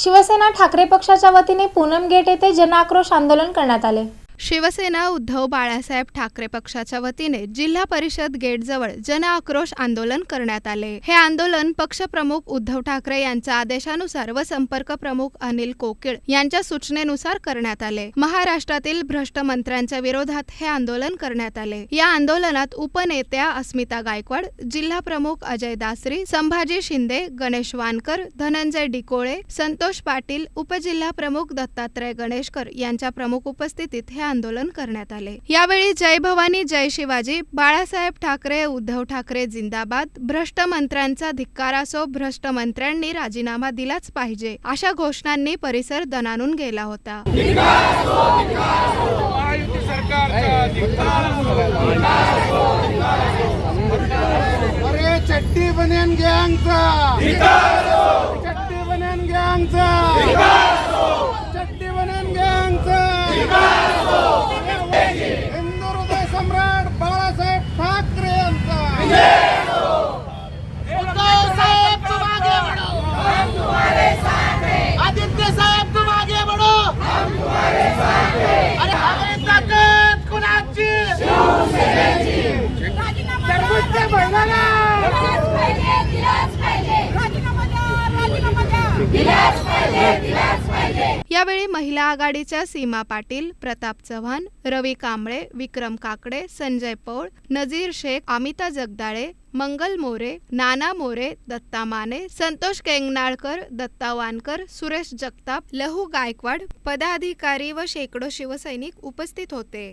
शिवसेना ठाकरे पक्षाच्या वतीने पूनम गेट येथे जनआक्रोश आंदोलन करण्यात आले. शिवसेना उद्धव बाळासाहेब ठाकरे पक्षाच्या वतीने जिल्हा परिषद गेटजवळ जन आक्रोश आंदोलन करण्यात आले. हे आंदोलन पक्षप्रमुख उद्धव ठाकरे यांच्या आदेशानुसार व संपर्क प्रमुख अनिल कोकिळ यांच्या सूचनेनुसार करण्यात आले. महाराष्ट्रातील भ्रष्ट मंत्र्यांच्या विरोधात हे आंदोलन करण्यात आले. या आंदोलनात उपनेत्या अस्मिता गायकवाड जिल्हा प्रमुख अजय दासरी संभाजी शिंदे गणेश वानकर धनंजय डिकोळे संतोष पाटील उपजिल्हा प्रमुख दत्तात्रय गणेशकर यांच्या प्रमुख उपस्थितीत हे आंदोलन करण्यात आले. यावेळी जय भवानी जय शिवाजी बाळासाहेब ठाकरे उद्धव ठाकरे जिंदाबाद भ्रष्ट मंत्र्यांचा धिक्कार असो भ्रष्ट मंत्र्यांनी राजीनामा दिलाच पाहिजे अशा घोषणांनी परिसर दणानून गेला होता. अरे चट्टी बन्यान गँगचा! यावेळी महिला आघाडीच्या सीमा पाटील प्रताप चव्हाण रवी कांबळे विक्रम काकडे संजय पौळ नजीर शेख अमिता जगदाळे मंगल मोरे नाना मोरे दत्ता माने संतोष केंगनाळकर दत्ता वानकर सुरेश जगताप लहू गायकवाड पदाधिकारी व शेकडो शिवसैनिक उपस्थित होते.